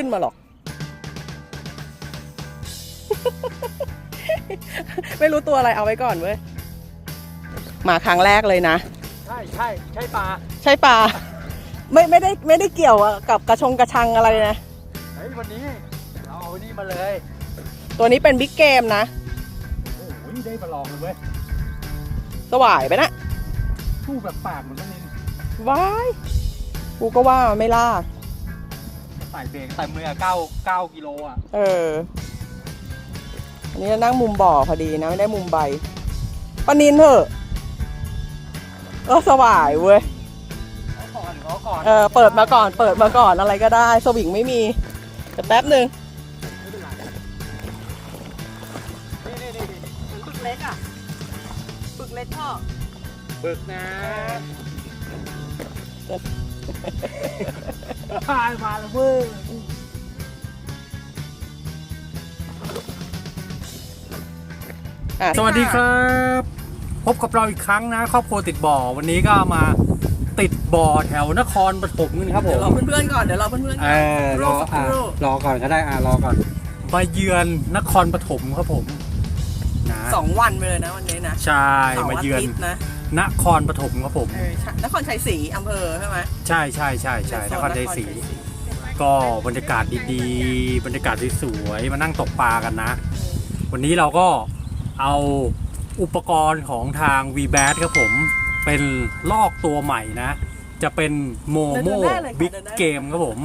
ขึ้นมาหรอก ไม่รู้ตัวอะไรเอาไว้ก่อนเว้ย มาครั้งแรกเลยนะ ใช่ใช่ใช่ปลาใช่ปลาไม่ไม่ได้ไม่ได้เกี่ยวอะกับกระชงกระชังอะไรนะเฮ้ยวันนี้เราเอานี่มาเลย ตัวนี้เป็นบิ๊กเกมนะ โอ้โหได้มาลองเลยเว้ยสวายไปนะสู้แบบปากเหมือนกันนี่ว้าย กูก็ว่าไม่ลาก ใส่เบรกใส่มือเก้าเก้ากิโลอะเออ อันนี้นั่งมุมบ่อพอดีนะ ไม่ได้มุมใบปานินเถอะเออสวายเว้ยขอก่อนขอก่อนเออเปิดมาก่อน เปิดมาก่อนอะไรก็ได้ สวิงไม่มีแต่แป๊บหนึ่งไม่เป็นไรนี่นี่นี่นี่เหมือนปึกเล็กอะปึกเล็กพ่อ บึกนะ มาแล้วเว้ยอะสวัสดีครับ พบกับเราอีกครั้งนะ ครอบครัวติดบ่อวันนี้ก็มาติดบ่อแถวนครปฐมกันครับผเดี๋ยวมรอเพื่อนๆก่อน เดี๋ยวรอเพื่อนๆเอก่อนอรออะรอรอก่อนก็ได้อะรอก่อนมาเยือนนครปฐมครับผมนะสองวันไปเลยนะวันนี้นะใช่เสาร์มาอาเยือนทิตย์นะนครปฐมครับผม เออใช่นครชัยศรีอำเภอใช่ไหม ใช่ใช่ใช่ใช่นครชัยศรีก็บรรยากาศดีๆ บรรยากาศสวยๆมานั่งตกปลากันนะ วันนี้เราก็เอาอุปกรณ์ของทาง v b a t ครับผมเป็นลอกตัวใหม่นะ จะเป็นโมโมเดินได้เลยค่ะบิ๊กเดินได้เกมครับผม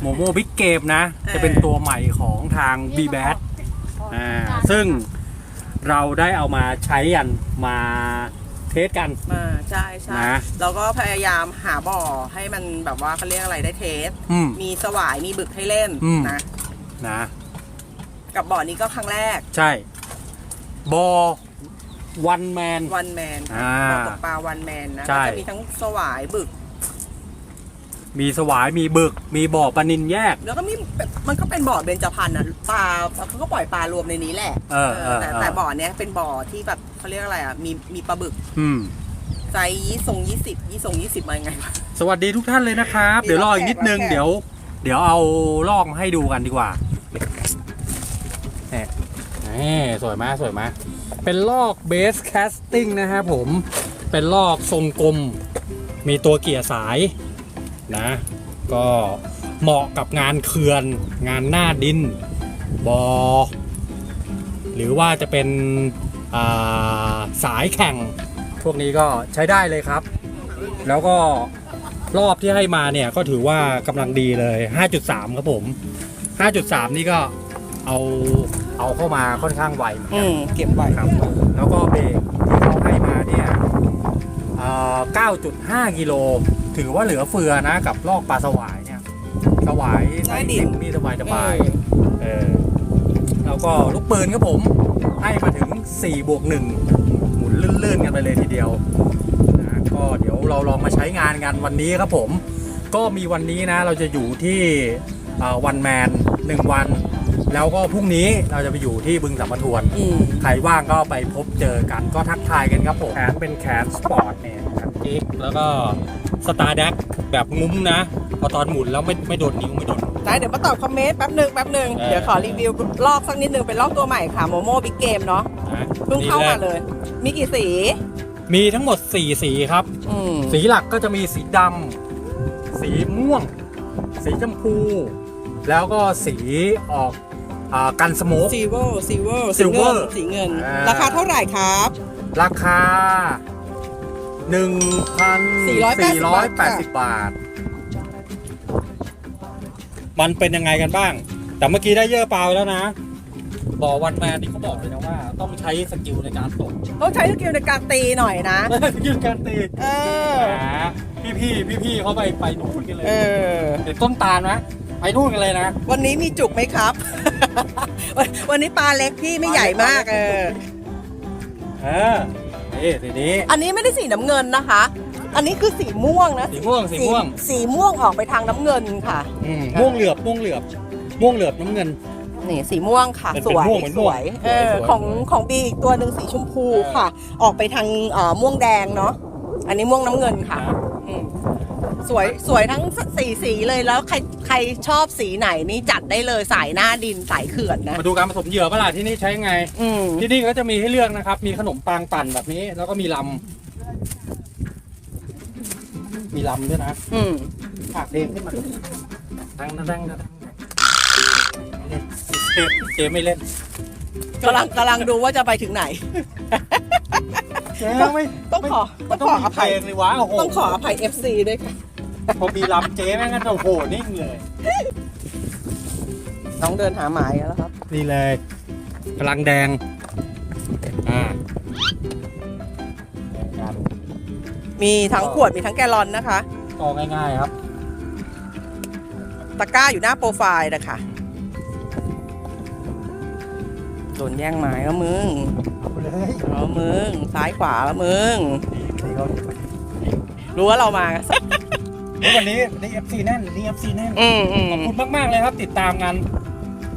โมโมบิ๊กเกมนะ จะเป็นตัวใหม่ของทาง v b a t อ่าซึ่งเราได้เอามาใช้กันมา เทสกันมาใช่ใช่นะ เราก็พยายามหาบ่อให้มันแบบว่าเขาเรียกอะไรได้เทส อืม มีสวายมีบึกให้เล่นอืม นะ นะ กับบ่อนี้ก็ครั้งแรกใช่ บอวันแมน วันแมนอ่าบ่อตกปลาวันแมนนะใช่ ก็จะมีทั้งสวายบึก มีสวายมีบึก มีบ่อปลานินแยก แล้วก็มีมันก็เป็นบ่อเบญจพรรณอะปลาเขาก็ปล่อยปลารวมในนี้แหละเออเออแต่เออ แต่บ่อเนี้ยเป็นบ่อที่แบบเขาเรียกอะไรอะมีมีปลาบึกอืมไซส์ยี่ทรงยี่สิบยี่ทรงยี่สิบมายังไงวะ สวัสดีทุกท่านเลยนะครับ มีเดี๋ยวรออีกนิดนึงรอบแขก เดี๋ยว เดี๋ยวเอาลอกมาให้ดูกันดีกว่าเนี่ยนี่สวยไหมสวยไหมเป็นลอกเบสแคสติ้งนะฮะผม เป็นลอกทรงกลม มีตัวเกียร์สาย นะ ก็เหมาะกับงานเขื่อน งานหน้าดินบอหรือว่าจะเป็นอ่าสายแข่ง พวกนี้ก็ใช้ได้เลยครับ แล้วก็รอบที่ให้มาเนี่ยก็ถือว่ากำลังดีเลย 5.3 ครับผม 5.3 นี่ก็เอาเอาเข้ามาค่อนข้างไวเหมือนอืกันมเก็บไว้ครับ แล้วก็เบรกที่เขาให้มาเนี่ยเอ่อ9.5 กิโล ถือว่าเหลือเฟือนะกับลอกปลาสวายเนี่ยสวายในดินนี่สบายสบายๆเออแล้วก็ลูกปืนครับผม ให้มาถึง4บวก1หมุนลื่นๆกันไปเลยทีเดียวนะก็เดี๋ยวเราลองมาใช้งานกันวันนี้ครับผม ก็มีวันนี้นะเราจะอยู่ที่วันแมนหนึ่งวัน แล้วก็พรุ่งนี้เราจะไปอยู่ที่บึงสัมปทวนอืมใครว่างก็ไปพบเจอกันก็ทักทายกันครับผมแขนเป็นแขนสปอร์ตเนี่ย แขนจิ๊กแล้วก็สตาร์แดกแบบงุ้มนะ พอตอนหมุนแล้วไม่ไม่โดนนิ้วไม่โดน ได้เดี๋ยวมาตอบคอมเมนต์แป๊บหนึ่งแป๊บหนึ่งเออ เดี๋ยวขอรีวิวลอกสักนิดหนึ่งเป็นลอกตัวใหม่ค่ะโมโม่บิ๊กเกมเนาะนะเพิ่งเข้ามาเลย มีกี่สีมีทั้งหมด 4 สีครับ อืมสีหลักก็จะมีสีดำสีม่วง สีชมพู แล้วก็สีออกอากันสโมกซิลเวอร์ซิลเวอร์ Silver สีเงิน อ่า ราคาเท่าไหร่ครับ ราคา 480 1,480 บาท มันเป็นยังไงกันบ้าง แต่เมื่อกี้ได้เยอะเปล่าไปแล้วนะบอกวันแมนนี่เขาบอกเลยนะว่า ต้องใช้สกิลในการตกต้องใช้สกิลในการตีหน่อยนะ สกิลในการตีเออ พี่พี่พี่พี่ๆเขาไปไปนู่นกันเลยเออ เด็ดต้นตาลนะไปนู่นกันเลยนะ วันนี้มีจุกไหมครับ วันวันนี้ปลาเล็กพี่ไม่ใหญ่มากเออ เออ นี่ทีนี้ อันนี้ไม่ได้สีน้ำเงินนะคะ อันนี้คือสีม่วงนะสีม่วงสีม่วง สีม่วงออกไปทางน้ำเงินค่ะ อืมม่วงเหลือบม่วงเหลือบม่วงเหลือบน้ำเงิน นี่สีม่วงค่ะ เป็นสวยม่วงเหมือนสม่วงวยสวยเออสวยของของบีอีกตัวหนึ่งสีชมพูเออค่ะ ออกไปทางเอ่อม่วงแดงเนาะอันนี้ม่วงน้ำเงินค่ะนะอืม สวยสวยทั้งสีสีเลยแล้วใครใครชอบสีไหนนี่จัดได้เลยสายหน้าดินสายเขื่อนนะ มาดูการผสมเหยื่อประหลาดที่นี่ใช้ไง อืมที่นี่ก็จะมีให้เลือกนะครับ มีขนมปังปั่นแบบนี้ แล้วก็มีลำ มีลำด้วยนะอืมฝากเพลงขึ้นมาดูดังดังดังดังเจเจไม่เล่นกำลังกำลังดูว่าจะไปถึงไหนเจไม่ต้องขอมัต้อนงต้องขอมีอเพภัลยงเลยวะโอ้โห ต้องขออภัย FC ด้วยค่ะ พอมีลำเจแม่งก็โอ้โหนิ่งเลยน้องเดินหาหมายแล้วครับ นี่เลยพลังแดง อ่ามีทั้งขวดมีทั้งแกลลอนนะคะ ก็ง่ายๆครับ ตะกร้าอยู่หน้าโปรไฟล์นะคะโดนแย่งไม้แล้วมึงเอาไปเลยแล้วมึงซ้ายขวาแล้วมึง นี่เขารู้ว่าเรามา เฮ้ยวันนี้วันนี้ FC แน่นวันนี้ FC แน่น อืมอืมขอบคุณมาก ๆ เลยครับ ติดตามกัน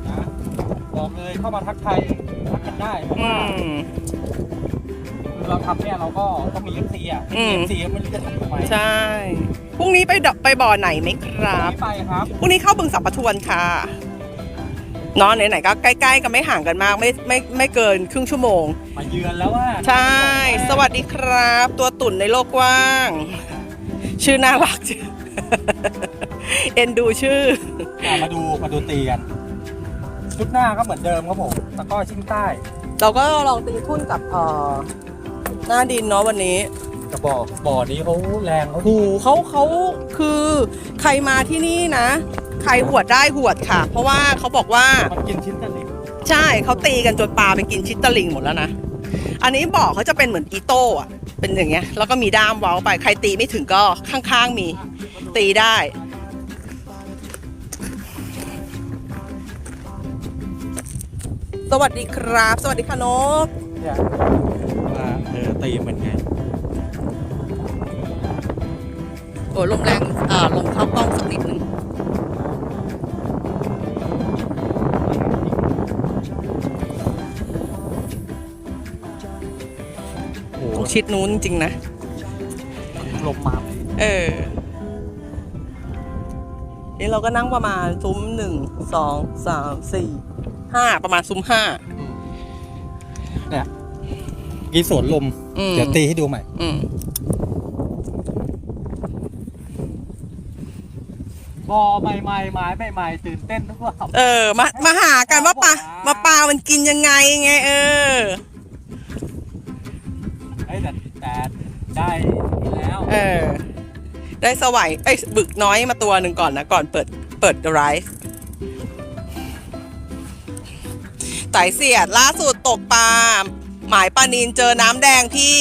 นะบอกเลยเข้ามาทักทายทักกันได้เพราะอืว่ามเราทำเนี่ยเราก็ต้องมี FC อะอืมีม FC ไม่รู้จะทำทำไมใช่พรุ่งนี้ไปดอกไปบ่อไหนไหมครับ ไม่ไปครับพรุ่งนี้เข้าบึงสัมปทวนค่ะเนอนไหนๆก็ใกล้ๆกันไม่ห่างกันมากไม่ไม่ไม่เกินครึ่งชั่วโมง มาเยือนแล้วว่าใช่ สวัสดีครับ ตัวตุ่นในโลกกว้าง ชื่อน่ารักจังเอ็นดูชื่อ อะมาดูมาดูตีกันชุดหน้าก็เหมือนเดิมครับผมตะกร้อชิงใต้เราก็ลองตีทุ่นกับเอ่อหน้าดินเนาะวันนี้แต่บ่อบ่อนี้เขาแรงเขาโอ้โหเขาเขาคือใครมาที่นี่นะ ใครหวดได้หวดค่ะ เพราะว่าเขาบอกว่า มันกินชิ้นตะลิงใช่เขาตีกันจนปลาไปกินชิตตะลิงหมดแล้วนะ อันนี้บ่อเขาจะเป็นเหมือนอีโต้อะเป็นอย่างเงี้ย แล้วก็มีด้ามเว้าไป ใครตีไม่ถึงก็ข้างๆมีตีได้ สวัสดีครับ สวัสดีค่ะนกเนี่ยว่าเออตีมันไงโอ้ยลมแรง อ่าลมเข้ากล้องสักนิดนึง ชิดนู้นจริงๆนะลมมาเออนี่เราก็นั่งประมาณซุ้มหนึ่งสองสามสี่ห้าประมาณซุ้มห้าเนี่ยกี่สวนลมอืมเดี๋ยวตีให้ดูใหม่อืมบอใหม่ใหม่ไม้ใหม่ๆตื่นเต้นทุกรอบเออ มามาหากันว่าปลามาปลามันกินยังไงไง เออเฮ้ย แต่ได้แล้วเออ ได้สวัยเอ้ยบึกน้อยมาตัวหนึ่งก่อนนะ ก่อนเปิดเปิดไรฟ์ไต่เสียดล่าสุดตกปลาหมายปลานินเจอน้ำแดงพี่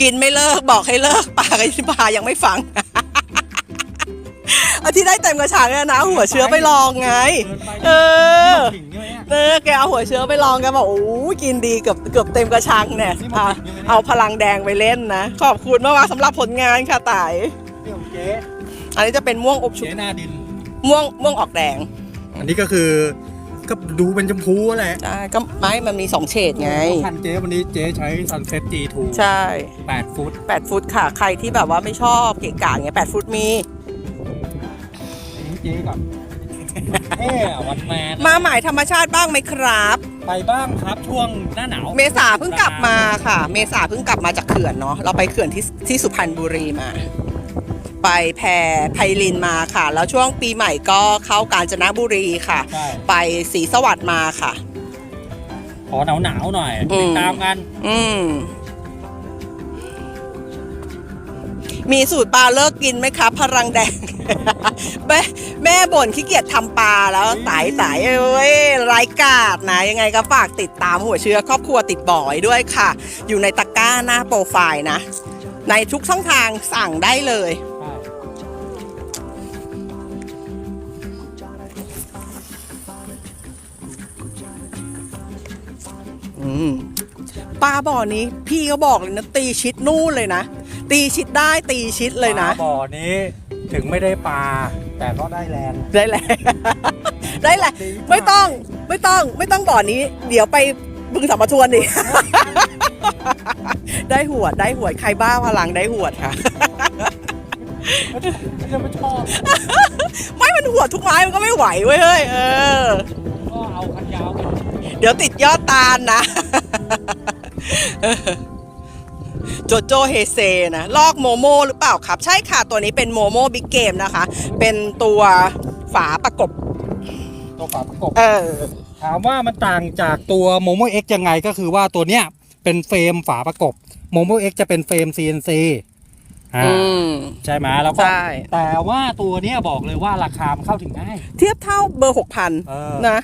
กินไม่เลิกบอกให้เลิกปลากับปลายังไม่ฟัง เอาที่ได้เต็มกระชังเนี่ยนะ หัวเชื้อไปลองไง เออ ถึงใช่ไหมเนี่ยเออแกเอาหัวเชื้อไปลองแกบอกโอ้ยกินดีเกือบเกือบเต็มกระชังเนี่ยนี่มันอะผิดใช่ไหมเนี่ยเอาพลังแดงไปเล่นนะ ขอบคุณมากๆสำหรับผลงานค่ะต่ายนี่ของเจ๊อันนี้จะเป็นม่วงอบชุเจ๊บหน้าดิน ม่วงม่วงออกแดงอันนี้ก็คือก็ดูเป็นชมพูแหละใช่ก็ไม้มันมีสองเฉดไงพันเจ๊วันนี้เจ๊ใช้ Sunset G2 ใช่8ฟุต 8 ฟุตค่ะ ใครที่แบบว่าไม่ชอบเกะกะเงี้ย8ฟุตมี อันนี้เจ๊กับ เท่อะวันแมนมาหมายธรรมชาติบ้างไหมครับ ไปบ้างครับช่วงหน้าหนาวเมษาเพิ่งกลับมาค่ะ เมษาเพิ่งกลับมาจากเขื่อนเนาะเราไปเขื่อนที่ที่สุพรรณบุรีมา ไปแพไพลินมาค่ะ แล้วช่วงปีใหม่ก็เข้ากาญจนบุรีค่ะ ใช่ไปศรีสวัสดิ์มาค่ะ ขอหนาวหนาวๆหน่อยอืมติดตามกัน อืม มีสูตรปลาเลิกกินไหมครับพลังแดง แม่แม่บ่นขี้เกียจทำปลาแล้วไต่ไต่เอ้ยไร้กาดนะ ยังไงก็ฝากติดตามหัวเชื้อครอบครัวติดบ่อยด้วยค่ะ อยู่ในตะกร้าหน้าโปรไฟล์นะ ในทุกช่องทางสั่งได้เลย อืมปลาบ่อนี้พี่เขาบอกเลยนะตีชิดนู่นเลยนะ ตีชิดได้ตีชิดเลยนะ ปาบ่อนี้ถึงไม่ได้ปลาแต่ก็ได้แรง ได้แหละ ได้แหละ ไม่ต้องไม่ต้องไม่ต้องบ่อนี้ เดี๋ยวไปบึงสัมปทวนดิ ได้หวดได้หวดใครบ้าพลังได้หวดค่ะ ไม่จะไม่ชอบไม่มันหัวทุกไม้มันก็ไม่ไหวเว้ยเฮ้ยเออ ก็เอาคันยาวไปเดี๋ยวติดยอดตาลนะ โจโจเฮเซนะลอกโมโมหรือเปล่าครับ ใช่ค่ะตัวนี้เป็นโมโมบิ๊กเกมนะคะ เป็นตัวฝาประกบ ตัวฝาประกบ เออ ถามว่ามันต่างจากตัวโมโม X ยังไงก็คือว่าตัวเนี้ยเป็นเฟรมฝาประกบโมโม X จะเป็นเฟรม CNC อ่าอืม ใช่ไหมแล้วก็ใช่ แต่ว่าตัวเนี้ยบอกเลยว่าราคามันเข้าถึงง่าย เทียบเท่าเบอร์หกพันเออ นะ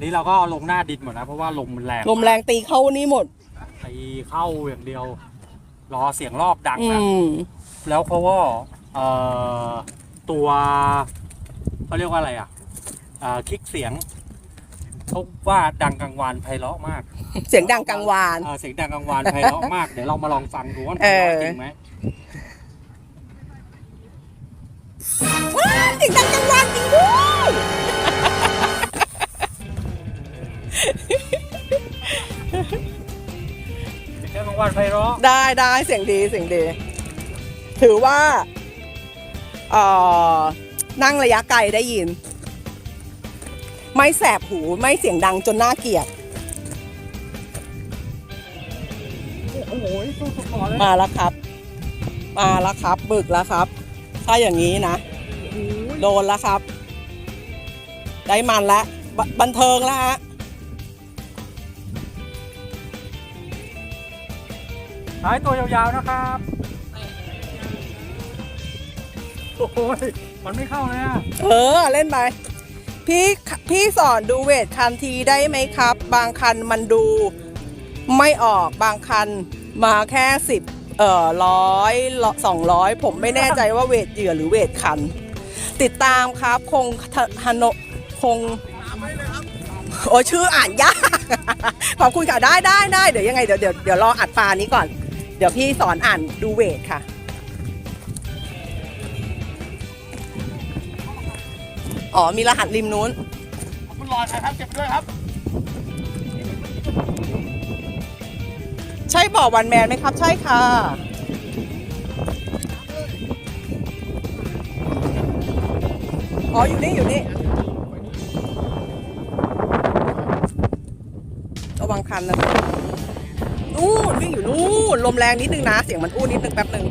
นี่เราก็ลงหน้าดินหมดนะเพราะว่าลมมันแรงลมแรงตีเข้านี่หมด ตีเข้าอย่างเดียว รอเสียงรอบดังอืนะ ม แล้วเขาก็เอ่อตัวเขาเรียกว่าอะไรอะอ่าคลิกเสียงเขาว่าดังกังวานไพเราะมากเสียงดังกังวาน เออเสียงดังกังวานไพเราะมาก เดี๋ยวเรามาลองฟังดูว่ามันเอไพอเราะจริงไหมว้าวเสียงดังกังวานจริงด้วย เสียงดังกังวานไพเราะได้ได้เสียงดีเสียงดี ถือว่าเอ่อนั่งระยะไกลได้ยิน ไม่แสบหูไม่เสียงดังจนน่าเกลียด โอ้โหสู้สุดขอเลยมาแล้วครับ มาแล้วครับบึกแล้วครับ ถ้าอย่างนี้นะ โดนแล้วครับ ได้มันแล้วบบันเทิงแล้วฮะ ท้ายตัวยาวๆนะครับ โอ้โหมันไม่เข้าเลยอะเออเล่นไปพี่พี่สอนดูเวทคันทีได้ไหมครับ บางคันมันดูไม่ออกบางคันมาแค่สิบเอ่อร้อยสองร้อยผมไม่แน่ใจว่าเวทเหยื่อหรือเวทคัน ติดตามครับคงฮนคงโอ้ยชื่ออ่านยากขอบคุณค่ะได้ได้ได้เดี๋ยวยังไงเดี๋ยวเดี๋ยวเดี๋ยวรออัดปลานี้ก่อน ดี๋ยวพี่สอนอ่านดูเวทค่ะ อ๋อ มีรหัสริมนู้นคุณรอใครครับ เก็บไปด้วยครับ ใช่บ่อวันแมนไหมครับ ใช่ค่ะ อ๋อ อยู่นี่ อยู่นี่ ระวังคันนะ นู่นวิ่งอยู่นู่นลมแรงนิดนึงนะ เสียงมันอู้นิดนึงแป๊บนึง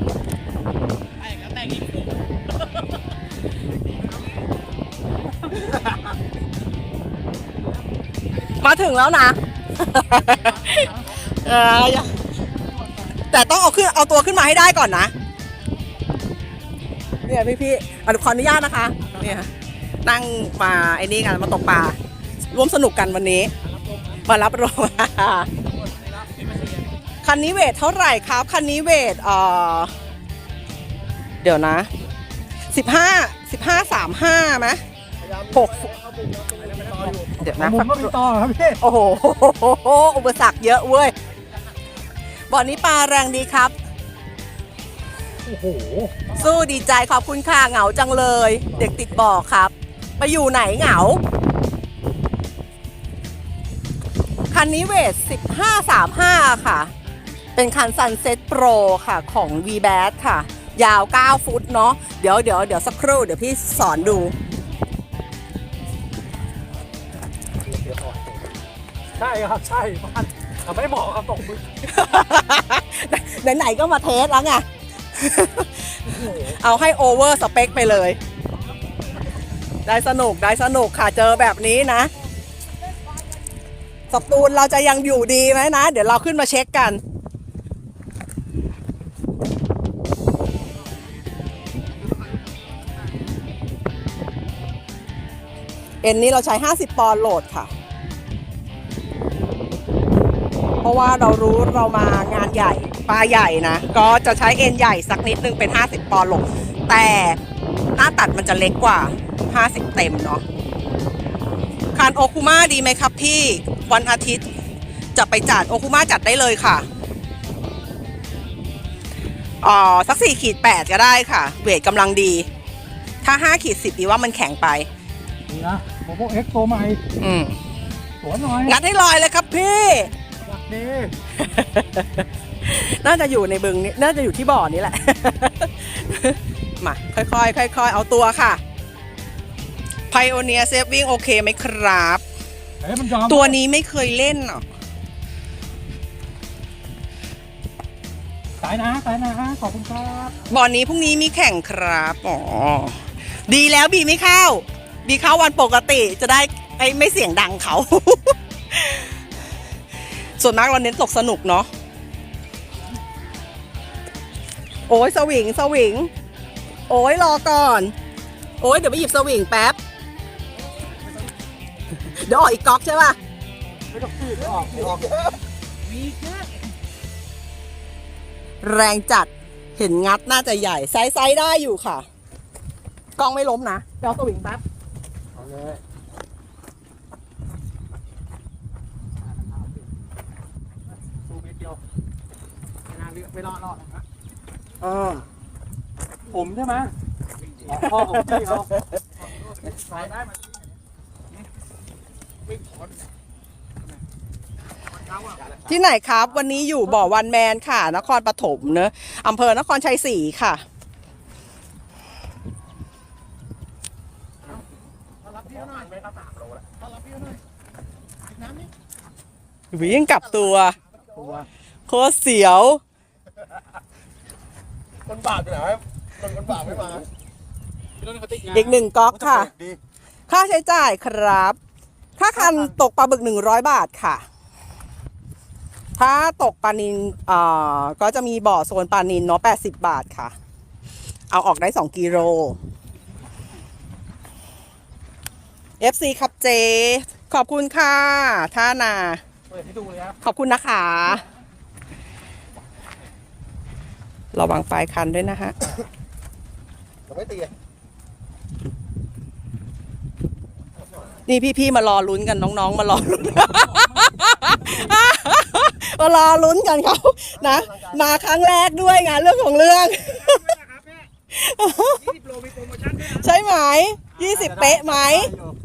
มาถึงแล้วนะเออแต่ต้องเอาขึ้นเอาตัวขึ้นมาให้ได้ก่อนนะเนี่ยพี่พี่ๆอะขออนุญาตนะคะ เนี่ยนั่งมาไอ้นี่กันมาตกปลาร่วมสนุกกันวันนี้มารับรอง คันนี้เวทเท่าไหร่ครับ คันนี้เวทเอ่อเดี๋ยวนะสิบห้าสิบห้าสามห้าไหมหกเดี๋ยวนะผมก็มีต่อครับพี่โอ้โหอุปสรรคเยอะเว้ยบ่อนี้ปลาแรงดีครับโอ้โหสู้ดีใจขอบคุณค่ะเหงาจังเลย เด็กติดบ่อครับ ไปอยู่ไหนเหงา คันนี้เวท1535ค่ะ เป็นคัน Sunset Pro ค่ะของ v b a t ค่ะ ยาว 9 ฟุตเนาะเดี๋ยวเดี๋ยวเดี๋ยวสักครู่เดี๋ยวพี่สอนดู ใช่ครับ ใช่มันแต่ไม่เหมาะกับตกมือไหนๆก็มาเทสแล้วไง เอาให้โอเวอร์สเปคไปเลย ได้สนุกได้สนุกค่ะเจอแบบนี้นะสตูนเราจะยังอยู่ดีไหมนะ เดี๋ยวเราขึ้นมาเช็คกัน เอ็นนี้เราใช้ 50 ปอนด์โหลดค่ะ เพราะว่าเรารู้เรามางานใหญ่ปลาใหญ่นะ ก็จะใช้เอ็นใหญ่สักนิดนึงเป็น 50 ปอนด์ลงแต่หน้าตัดมันจะเล็กกว่า 50 เต็มเนาะคานโอคุมาดีไหมครับพี่วันอาทิตย์จะไปจัดโอคุมาจัดได้เลยค่ะอ๋อสัก4ขีด8ก็ได้ค่ะ เวทกำลังดี ถ้า5ขีด10ดีว่ามันแข็งไปนี่นะ โมโมเอ็กตัวใหม่อืมสวยหน่อยงัดให้ลอยเลยครับพี่สวัสดีน่าจะอยู่ในบึงนี้น่าจะอยู่ที่บ่อนี้แหละ มาค่อยๆค่อยๆเอาตัวค่ะไพโอเนียเซฟวิ่งโอเคไหมครับเฮ้ยมันยอมตัวนี้ไม่เคยเล่นหรอกสายนะสายนะขอบคุณครับ บ่อนนี้พรุ่งนี้มีแข่งครับ อ๋อ ดีแล้วบีไม่เข้า บีเข้าวันปกติจะได้ไอ้ไม่เสียงดังเขา ส่วนมากเราเน้นตกสนุกเนาะโอ้ยสวิงสวิง โอ้ยรอก่อน โอ้ยเดี๋ยวไปหยิบสวิงแป๊บ เดี๋ยวออกอีกก๊อกใช่ป่ะไม่ต้องซื้อไม่ออกออกแรงจัดเห็นงัดน่าจะใหญ่ไซส์ไซส์ได้อยู่ค่ะ กล้องไม่ล้มนะเดี๋ยวสวิงแป๊บ เลยดูเม็ดเดียวไม่น่าเลือกไม่รอดรอดนะเออ ผมใช่ไหมอ๋อพ่อของพี่เขาสายได้มาวิ่งชนที่ไหนครับ วันนี้อยู่บ่อวันแมนค่ะ นครปฐมเนอะอำเภอนครชัยศรีค่ะ รับพี่หน่อยไม่รับสามโลแล้วรับพี่หน่อยน้ำนี่ วิ่งกลับตัวตัว โคตรเสียว คนบาปไปไหนวะคนคนบาปไม่มาพี่ต้นเขาติดงานอีกหนึ่งก๊อกค่ะ ดีค่าใช้จ่ายครับค่าคันตกปลาบึกหนึ่งร้อยบาทค่ะ ถ้าตกปลานินอ่าก็จะมีบ่อโซนปลานินเนาะแปดสิบบาทค่ะ เอาออกได้สองกิโล FC ครับเจ ขอบคุณค่ะท่านา เปิดให้ดูเลยครับขอบคุณนะคะ ระวังปลายคันด้วยนะฮะผมไม่ตีอะนี่พี่ๆมารอลุ้นกันน้องๆ มารอลุ้น มารอลุ้นกันเขานะมาครั้งแรกด้วยงานเรื่องของเรื่องใช่ไหมยี่สิบเป๊ะไหม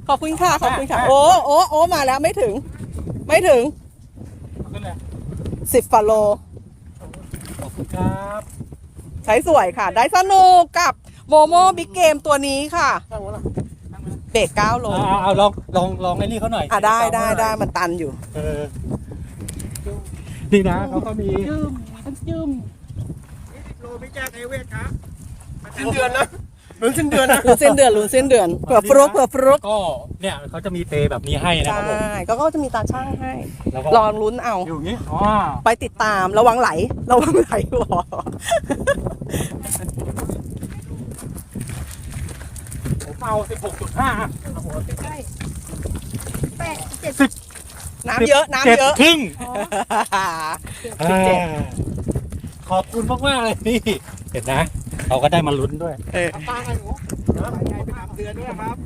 ขอบคุณค่ะ ขอบคุณค่ะ โอ้โอ้โอ้มาแล้วไม่ถึง ไม่ถึงขึ้นเลย สิบฟาโล ขอบคุณครับใช้สวยค่ะ ได้สนุกกับโมโมบิ๊กเกมตัวนี้ค่ะช่างวะล่ะเบรกเก้าโล เอาเอาเอาลองลองลองไอ้นี่เขาหน่อยอะได้ได้ได้มันตันอยู่ เออนี่นะเขาก็มียี่สิบโลพี่แจ๊คเอเวทครับสิ้นเดือนนะเหมือนสิ้นเดือนนะลุ้นเส้นเดือนลุ้นเส้นเดือนเผื่อฟลุกเผื่อฟลุกก็เนี่ยเขาจะมีเปรย์แบบนี้ให้นะใช่ครับผมก็ก็จะมีตาช่างให้แล้วก็ลองลุ้นเอา อยู่อย่างนี้อ๋อไปติดตามระวังไหลระวังไหลหัวผมเอา16.5น้ำเยอะน้ำเจ็ดเยอะครึ่งสิบเจ็ดอ่าขอบคุณมากๆเลยนี่เห็นนะ เขาก็ได้มาลุ้นด้วยเออปลาไงหนูนะไปไปทำเดือนด้วยครับ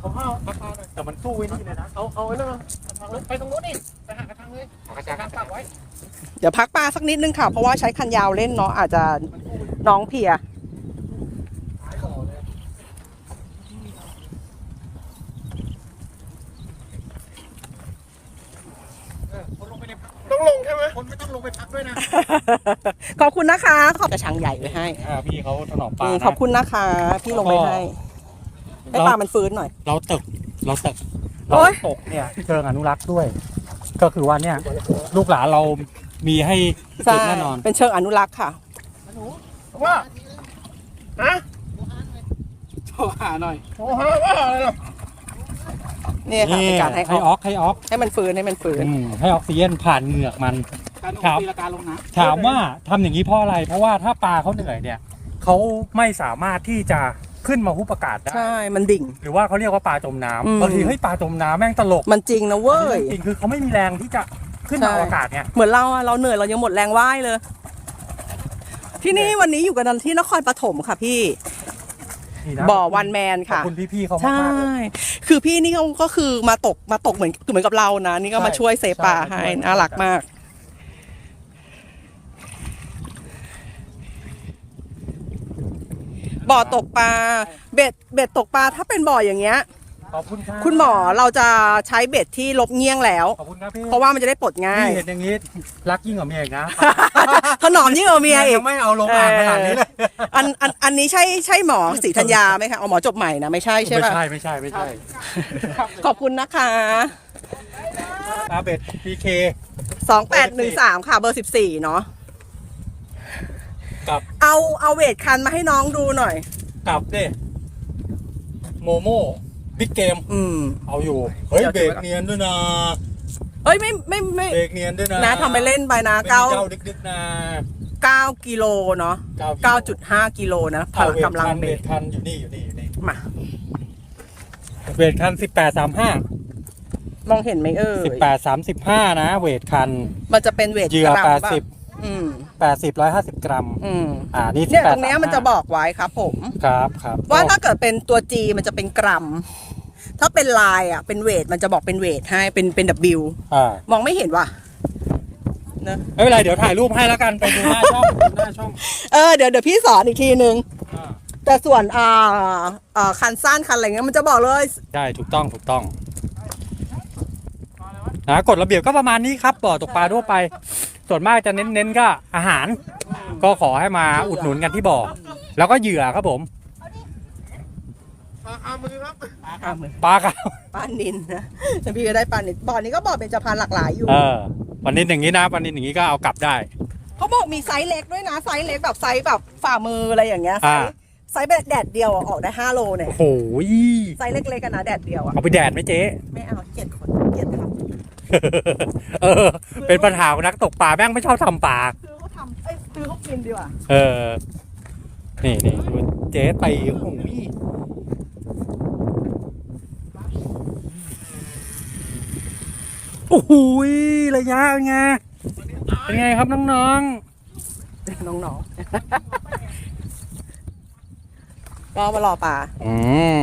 เขาเอาปลาหน่อยแต่มันสู้ไว้นี่เลยนะเอาเอาไว้นะไปตรงนู้นดิไปหากระชังเลยกระชังปักไว้เดี๋ยวพักปลาสักนิดนึงค่ะ เพราะว่าใช้คันยาวเล่นเนาะอาจจะน้องเพลีย คนลงไปใน ต้องลงใช่ไหมคนไม่ต้องลงไปพักด้วยนะขอบคุณนะคะขอบกระชังใหญ่ไว้ให้อ่าพี่เขาถนอมปลาอืมนะขอบคุณนะคะพี่ลงไปให้ให้ปลามันฟื้นหน่อย เราตึกเราตึกโอ๊เราย ตกเนี่ยเชิงอนุรักษ์ด้วย ก็คือว่าเนี่ยลูกหลานเรามีให้ใช่กินแน่นอน เป็นเชิงอนุรักษ์ค่ะ ว่าฮะโทรหาหน่อยโอ้โหว่าอะไรเนาะเนี่ยค่ะเป็นการให้ให้อออกอกให้ออกให้มันฟื้นให้มันฟื้น อืมให้ออกซิเจนผ่านเหงือกมัน การครับตีละการลงน้ถามว่าทำอย่างนี้เพราะอะไร เพราะว่าถ้าปลาเขาเหนื่อยเนี่ยเขาไม่สามารถที่จะขึ้นมาฮุบอากาศได้ ใช่มันดิ่ง หรือว่าเขาเรียกว่าปลาจมน้ำอืมบางทีเฮ้ยปลาจมน้ำแม่งตลกมันจริงนะเว้ย จริงๆคือเขาไม่มีแรงที่จะขึ้นมาใช่ เอาอากาศเนี่ย เหมือนเราอะเราเหนื่อยเรายังหมดแรงว่ายเลย ที่นี่วันนี้อยู่กันที่นครปฐมค่ะพี่ นี่นะบ่อวันแมนขอบค่ะ คุณพี่ๆเขาใช่มากๆเลย คือพี่นี่เขาก็คือมาตกมาตกเหมือนเหมือนกับเรานะ นี่ก็มาใช่ช่วยเซฟปลาใช่ให้มาช่วยน่ารักมาก บ่อตกปลาเบ็ดเบ็ดตกปลาถ้าเป็นบ่ออย่างเงี้ย ขอบคุณครับคุณหมอเราจะใช้เบ็ดที่ลบเงี้ยงแล้ว ขอบคุณครับพี่เพราะว่ามันจะได้ปลดง่ายนี่เห็นอย่างนี้รักยิ่งกว่าเมียอีกนะถนอมยิ่งกว่าเมียอีกงไม่เอาลงอ่างขนาดนี้เลยอันอันอันนี้ใช่ใช่หมอศรีธัญญาไหมคะเอาหมอจบใหม่นะไม่ใช่ใช่ไม่ป่ะใช่ไม่ใช่ไม่ใช่ ขอบคุณนะคะอาเบ็ดพีเค2813ค่ะเบอร์14เนาะกับเอาเอาเวทคันมาให้น้องดูหน่อย กับเด้โมโม่ บิ๊กเกม อืมเอาอยู่ เฮ้ยเดี๋ยวเบรกเนียนด้วยนะ เอ้ยไม่ไม่ไม่เบรกเนียนด้วยนะนะทำไปเล่นไปนะไม่มีเก้าเจ้าดึกๆนะเก้ากิโลเนาะเก้าเก้าจุดห้ากิโลนะพเอาลังเวทกำลังคันเบเวรทกคันอยู่นี่อยู่นี่อยู่นี่มาเวทคันสิบแปดสามห้ามองเห็นไหมเอ่สิบยแปดสามสิบห้านะ เวทคัน มันจะเป็นเวทเหยื่อกรัมแปดป่ะสิบอืมแปดสิบร้อยห้าสิบกรัมอืมอ่า นี่สิเนี่บยแปตดรงเนี้ยมันจะบอกไว้ครับผม ครับครับ ว่าถ้าเกิดเป็นตัว G มันจะเป็นกรัม ถ้าเป็นลายอะ เป็นเวทมันจะบอกเป็นเวทให้เป็นเป็น W อ่ามองไม่เห็นว่ะเนอะไม่เป็นไรเดี๋ยวถ่ายรูปให้แล้วกันไปดูหน้าช่องดูหน้าช่องเออเดี๋ยวเดี๋ยวพี่สอนอีกทีนึง อ่าแต่ส่วนอ่าอ่าคันสั้นคันอะไรเงี้ยมันจะบอกเลย ใช่ถูกต้องถูกต้องนะกฎระเบียบก็ประมาณนี้ครับบ่อตกปลาทั่วไป ส่วนมากจะเน้นๆก็อาหาร ก็ขอให้มาอุดหนุนกันที่บ่อแล้วก็เหยื่อครับผมอาอามือ ครับอ่าเหมือนปลาครับปลานินนะแต่พี่ก็ได้ปลานินบ่อนี้ก็บอกเป็นจะพานหลากหลายอยู่เออวันนี้อย่างนี้นะวันนี้อย่างนี้ก็เอากลับได้เขาบอกมีไซส์เล็กด้วยนะไซส์เล็กแบบไซส์แบบฝ่ามืออะไรอย่างเงี้ยไซอ่าส์ไซส์แบบแดดเดียวอะออกได้5โลเนี่ยโอ้โหไซส์เล็กๆกันนะแดดเดียวอะเอาไปแดดไหมเจ๊ไม่เอาเกลียดคนเกลียดทเออ เป็นปัญหาของนักตกปลาแม่งไม่ชอบทำปลาำซื้อเขาทำเอ้ยซื้อเขากินดีกว่าเออนี่นี่ดูเจ๊ตีโอ้โโอ้โหระยะเป็นไงเป็นไงครับน้องน้องๆก็มารอปลาๆอืม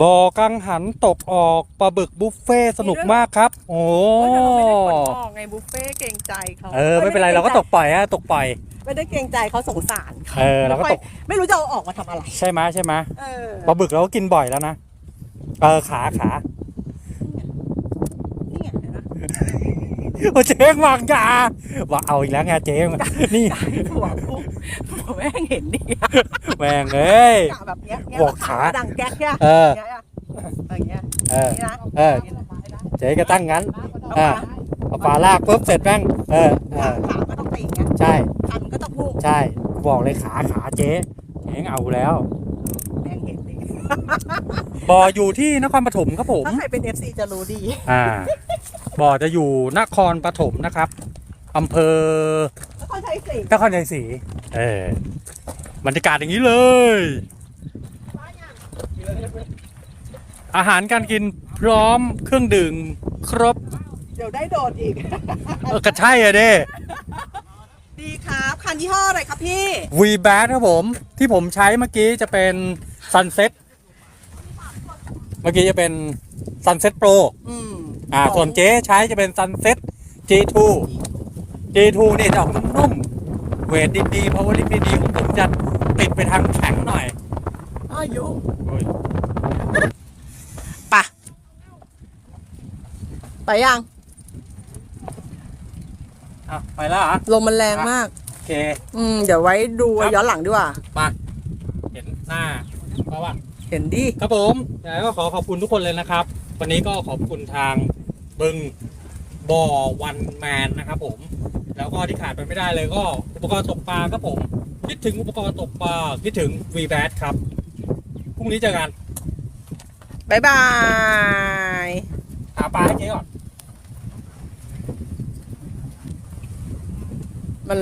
บ่อกังหันตกออกปลาบึกบุฟเฟ่ต์สนุกมากครับ โอ้โอ้ยแต่เราไม่ได้ขนออกไงบุฟเฟ่ต์เกรงใจเขาเออไม่เป็นไรเราก็ตกปล่อยฮะตกปล่อย ไม่ได้เกรงใจเขาสงสารเขาเออเราก็ตก ไม่รู้จะเอาออกมาทำอะไร ใช่ไหมยใช่ไหมยเออปลาบึกเราก็กินบ่อยแล้วนะ เออขาขา นี่ไงเห็นไหม โอ้เจ๊งวางยาว่าเอาอีกแล้วไงเจ๊งนี่ผัวกูผัวแม่งเห็นดิแม่งเอ้ยกะแบบเนี้ยเนี้ยบอกขาดังแก๊กเนี่ยเออเนี้ยอะอย่างเงี้ยเออนี่นะเออเจ๊ก็ตั้งงั้นอ่าเอาฝาลากปุ๊บเสร็จแม่งเออเอขาอขาก็ต้องตีอย่างเงี้ยใช่คันก็ต้องพุ่งใช่กูบอกเลยขาขาเจ๊เจ๊งเอาแล้วแม่งเห็นดิบ่ออยู่ที่นครปฐมครับผมถ้าใครเป็น FC จะรู้ดีอ่า บ่อจะอยู่นครปฐมนะครับอำเภอแล้วก็ใช้สีนครชัยศรีเออบรรยากาศอย่างนี้เลย อาหารการกินพร้อมเครื่องดื่มครบ เดี๋ยวได้โดดอีก เออก็ใช่อะเด้ ดีครับคันยี่ห้ออะไรครับพี่ V b a t ครับผมที่ผมใช้เมื่อกี้จะเป็น Sunset เมื่อกี้จะเป็น Sunset Pro อืม อ่า ส่วนเจ๊ใช้จะเป็น Sunset G2 G2 นี่จะออกนุ่มๆเวทดีๆ power lift ดีๆของผมจะติดไปทางแข็งหน่อยอายุโอ้ยปะไปยังอะไปแล้วเหรอะลมมันแรงมาก โอเค อืม เดี๋ยวไว้ดูครับย้อนหลังดีกว่า มาเห็นหน้าเพราะว่า เห็นดิ ครับผมแล้วก็ขอขอบคุณทุกคนเลยนะครับ วันนี้ก็ขอบคุณทาง บึงบ่อวันแมนนะครับผม แล้วก็ที่ขาดไปไม่ได้เลยก็ อุปกรณ์ตกปลาครับผม คิดถึงอุปกรณ์ตกปลาคิดถึง v b a t ครับพรุ่งนี้เจอกันบ๊ายบาย หาปลาให้เจ๊ก่อน